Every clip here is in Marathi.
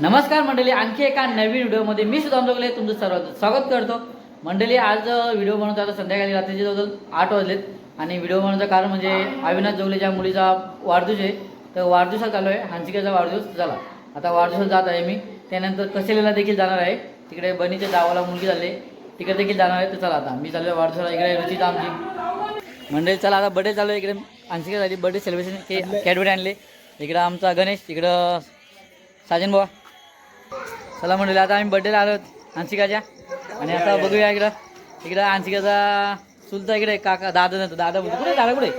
नमस्कार मंडळी आणखी एका नवीन व्हिडिओमध्ये मी सुद्धा जोगले तुमचं सर्वांचं स्वागत करतो. मंडळी आज व्हिडिओ बनवतो आता संध्याकाळी रात्रीचे जवळ आठ वाजलेत. आणि व्हिडिओ बनवण्याचं कारण म्हणजे अविनाश जोगलेच्या मुलीचा वाढदिवस आहे. तर वाढदिवसात चालू आहे. हांसिकेचा वाढदिवस झाला. आता वाढदिवसात जात आहे मी. त्यानंतर कसेलेला देखील जाणार आहे. तिकडे बनीच्या गावाला मुलगी झाली. तिकडे देखील जाणार आहे. तर चला आता मी चालू आहे वाढदिवसाला. इकडे रुचिता आमची. मंडळी चला आता बर्थडे चालू आहे. इकडे हांसिका झाली बर्थडे सेलिब्रेशन के कॅडबरी आणले. इकडं आमचा गणेश इकडं साजन बुवा चला म्हणले आता आम्ही बड्डेला आलो अंशिकाच्या आणि आता बघूया इकडं. इकडं अंशिकाचा चुलता इकडे काका दादा नव्हतं. दादा बोलतो. कुठे दादा कुठे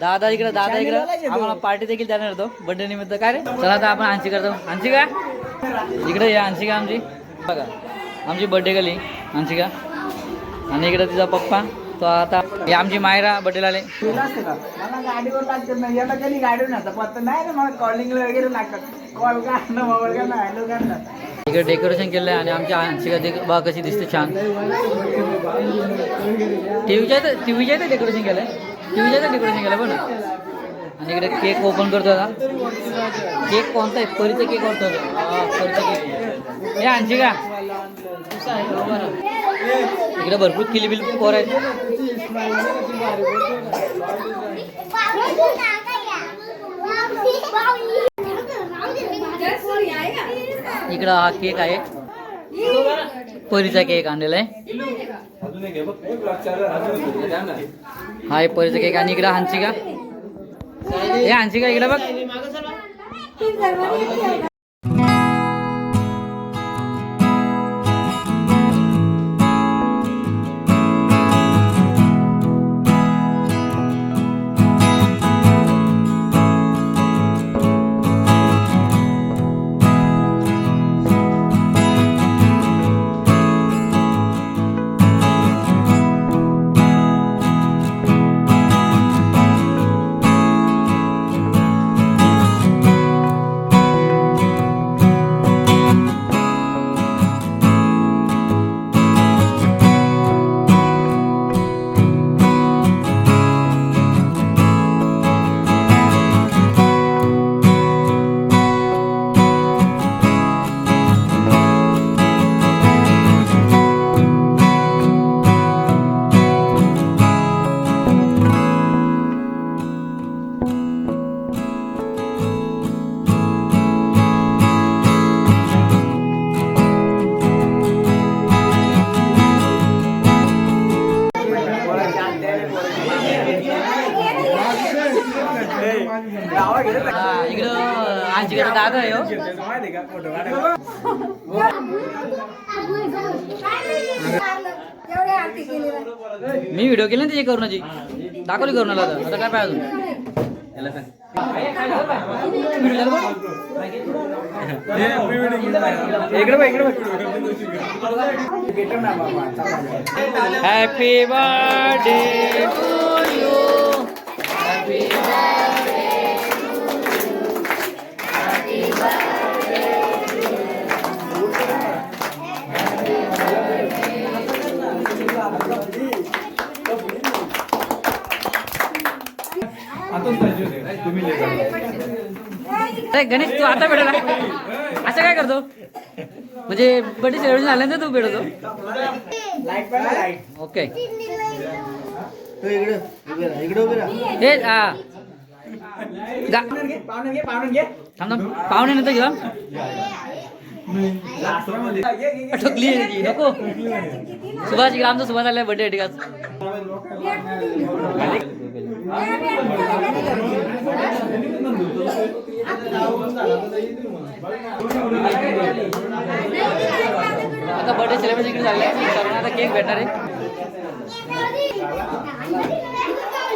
दादा इकडं दादा इकडं. आम्हाला पार्टी देखील देणार होतो. बड्डे निमित्त. काय रे? चला आता आपण अंशी करतो अंशिका इकडे या अंशिका आमची. बघा आमची बड्डे गेली अंशिका आणि इकडं तिचा पप्पा. तो आता हे आमची मायरा तुला असते का? मला गाडीवर लागते ना याला कधी गाडीवर नसतं पत्ता नाही ना मला कॉलिंगला वगैरे लागतात. कॉल का ना मोबाईल का ना हॅलो का ना. इकडे डेकोरेशन केलं आहे आणि आमच्या अंशिका देख बघा कशी दिसते छान. टीव्हीच्या इथं टीव्हीच्या डेकोरेशन केलं आहे टीव्हीच्या डेकोरेशन केलं बघ ना आणि इकडे केक ओपन करतो आता. केक कोणता आहे? परीचा केक कोणता आहे? हा, परीचा केक हे आणशी का इकडे भरपूर किलबिल पोर आहेत. इकडं हा केक आहे. परीचा केक आणलेला आहे. हा आहे परीचा केक आणि इकडं हांची का हे हांची का इकडं बघ. इकडं आजीकडे दादा आहे केली मी व्हिडिओ केला ना त्याची करुणाची. दाखवली करुणाला आता. आता काय पाहिजे happy birthday to you happy अरे गणेश तू आता भेटला असं काय करतो? म्हणजे बर्थडे सेलिब्रेशन झाल्यानंतर तू भेटतो? ओके इकडे उभे राहा इकडे उभे राहा. हे हा. गा पाहुणे नंतर घेऊ घे, घे, घे. ठोकली नको. सुभाष इकडे सुभाष आलाय बर्थडे ठीक आता बर्थडे सेलिब्रेशन इकडे झाले आता केक भेटणार आहे.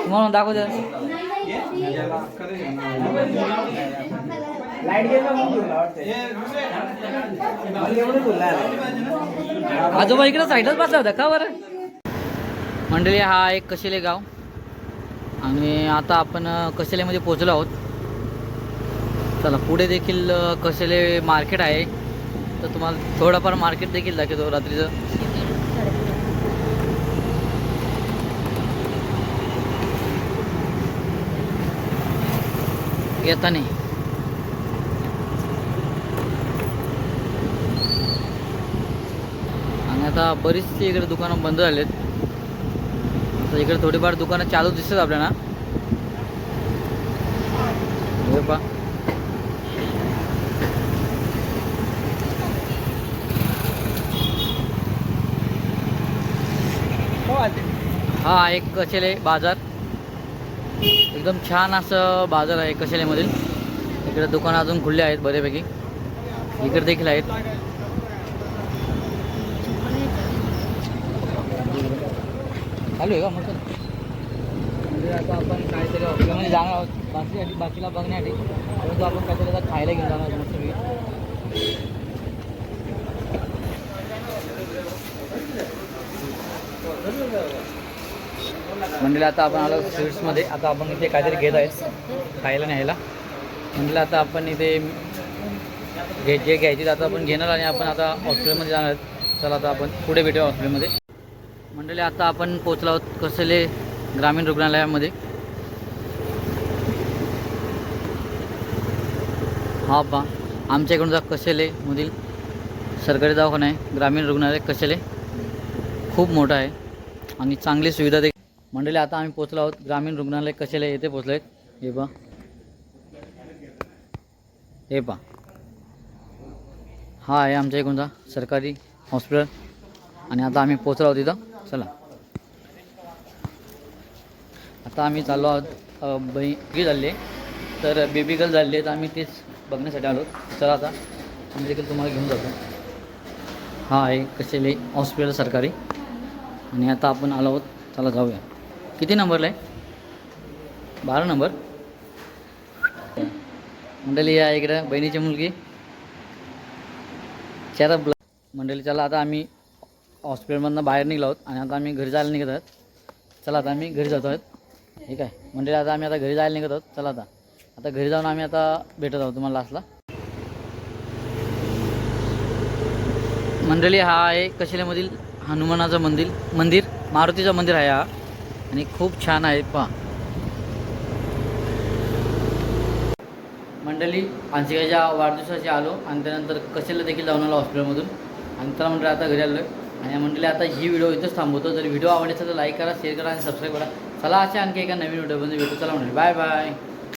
म्हणून दाखवू जरा. आजोबा इकडे साईडच बसला होता का बरं? मंडळी हा एक कशेले गाव. आणि आता आपण कशेलेमध्ये पोहोचलो आहोत. चला पुढे देखील कशेले मार्केट आहे. तर तुम्हाला थोडंफार मार्केट देखील दाखवतो रात्रीचं. येताना. आता बरीचशी इकडे दुकानं बंद झालेत. तर इकडे थोडीफार दुकानं चालू दिसतात आपल्याला. हे हा एक कचेले बाजार. एकदम छान असं बाजार आहे कचेलेमधील इकडे दुकानं अजून खुले आहेत बऱ्यापैकी. इकडे देखील आहेत. चालू आहे का मग? म्हणजे आता आपण काहीतरी हॉटेलमध्ये जाणार आहोत. बाकीसाठी बाकीला बघण्यासाठी. परंतु आपण काहीतरी आता खायला घेऊन जाणार आहोत मस्तपैकी मंडळी आता आपण आलो स्वीट्समध्ये. आता आपण इथे काहीतरी घेत आहेत. खायला न्यायला. म्हणलं आता आपण इथे घे जे घ्यायचे आता आपण घेणार आणि आपण आता हॉस्पिटलमध्ये जाणार आहोत. चला आता आपण पुढे भेटूया हॉस्पिटलमध्ये मंडळी आता आपण पोचलो आहोत कसले ग्रामीण रुग्णालयामध्ये. हा पा आमच्या इकडून जा कसेले मधील सरकारी दवाखाना आहे ग्रामीण रुग्णालय कसेले. खूप मोठा आहे आणि चांगली सुविधा देखील मंडळी आता आम्ही पोचलो आहोत ग्रामीण रुग्णालय कशाला येथे पोचलो आहेत. हे पा हे पा हा आहे आमच्या इकडूनचा सरकारी हॉस्पिटल. आणि आता आम्ही पोचलो आहोत इथं. चला. आता आम्ही चाललो आहोत बही झाली. तर बेबी गर्ल झाली आहे तर आम्ही तेच बघण्यासाठी आलो चला आता आम्ही देखील तुम्हाला घेऊन जातो. हा आहे कसेले हॉस्पिटल सरकारी. आणि आता आपण आलो आहोत चला जाऊया. किती नंबरला आहे? बारा नंबर. मंडळी या इकडं बहिणीची मुलगी. चार ब्ल मंडळी चला आता आम्ही हॉस्पिटलमधनं बाहेर निघलो आहोत आणि आता आम्ही घरी जायला निघत आहोत. चला आता आम्ही घरी जातो आहोत. ठीक आहे. मंडळी आता आम्ही आता घरी जायला निघत आहोत. चला आता. आता घरी जाऊन आम्ही आता भेटत आहोत तुम्हाला लास्टला मंडळी हा आहे कशिल्यामधील हनुमानाचं मंदिर मंदिर मारुतीचं मंदिर आहे हा. आणि खूप छान आहे पहा. मंडळी अंशिकाच्या वाढदिवसाची आलो आणि त्यानंतर कशाला देखील जाऊन आलो हॉस्पिटलमधून. आणि त्याला मंडळी आता घरी आलो आहे आणि म्हटले आता ही व्हिडिओ इथंच थांबवतो. जर व्हिडिओ आवडला तर लाईक करा शेअर करा आणि सबस्क्राईब करा. चला अशा आणखी एका नवीन व्हिडिओमध्ये भेटू. चला मंडळी बाय बाय